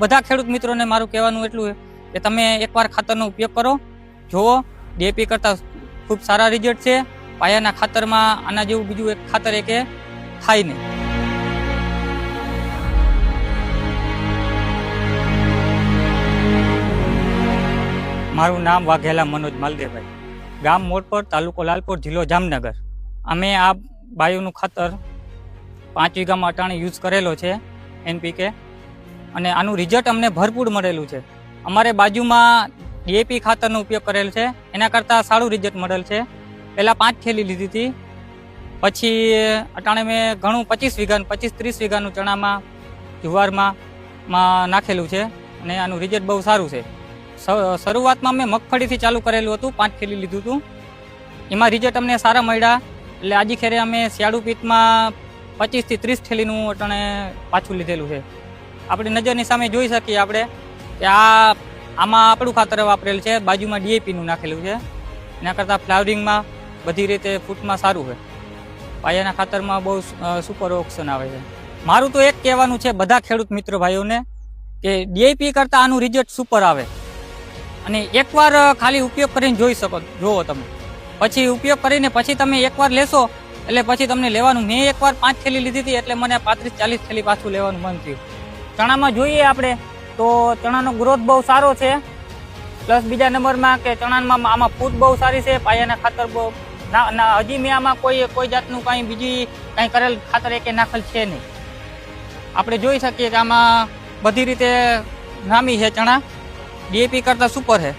બધા ખેડૂત મિત્રોને મારું કહેવાનું એટલું કે તમે એકવાર ખાતરનો ઉપયોગ કરો. જુઓ, ડીએપી કરતાં ખૂબ સારા રિઝલ્ટ છે. પાયાના ખાતરમાં આના જેવું બીજું એક ખાતર એકે થાય નહીં. મારું નામ વાઘેલા મનોજ માલદેવભાઈ ગામ મોરપર, તાલુકો લાલપુર, જિલ્લો જામનગર. અમે આ બાયોનું ખાતર પાંચ વીઘામાં અટાણે યુઝ કરેલો છે. એનપીકે અને આનું રિઝલ્ટ અમને ભરપૂર મળેલું છે. અમારે બાજુમાં ડીએપી ખાતરનો ઉપયોગ કરેલ છે. એના કરતાં સારું રિઝલ્ટ મળેલ છે. પહેલાં પાંચ થેલી લીધી હતી. પછી અટાણે મેં ઘણું પચીસ વીઘાનું પચીસ ત્રીસ વીઘાનું ચણામાં, જુવારમાં નાખેલું છે અને આનું રિઝલ્ટ બહુ સારું છે. શરૂઆતમાં મેં મગફળીથી ચાલુ કરેલું હતું, પાંચ થેલી લીધું હતું. એમાં રિઝલ્ટ અમને સારા મળ્યા. એટલે આજે ખેરે અમે શિયાળુ પીતમાં પચીસથી ત્રીસ થેલીનું અટાણે પાછું લીધેલું છે. આપણી નજરની સામે જોઈ શકીએ આપણે કે આ આમાં આપણું ખાતર વાપરેલ છે, બાજુમાં ડીએપીનું નાખેલું છે. એના કરતાં ફ્લાવરિંગમાં બધી રીતે ફૂટમાં સારું છે પાયાના ખાતરમાં બહુ સુપર ઓપ્શન આવે છે. મારું તો એક કહેવાનું છે બધા ખેડૂત મિત્ર ભાઈઓને કે ડીએપી કરતાં આનું રિઝલ્ટ સુપર આવે. અને એકવાર ખાલી ઉપયોગ કરીને જોઈ શકો, જોવો તમે. પછી ઉપયોગ કરીને પછી તમે એકવાર લેશો, એટલે પછી તમને લેવાનું. મેં એકવાર પાંચ થેલી લીધી હતી, એટલે મને પાંત્રીસ ચાલીસ થેલી પાછું લેવાનું મન થયું. ચણામાં જોઈએ આપણે, તો ચણાનો ગ્રોથ બહુ સારો છે. પ્લસ બીજા નંબરમાં કે ચણામાં આમાં ફૂટ બહુ સારી છે, પાયાના ખાતર બહુ, ના હજી મેં આમાં કોઈ કોઈ જાતનું કાંઈ બીજી કાંઈ કરેલ ખાતર એકે નાખેલ છે નહીં. આપણે જોઈ શકીએ કે આમાં બધી રીતે નામી છે ચણા. ડીએપી કરતાં સુપર છે.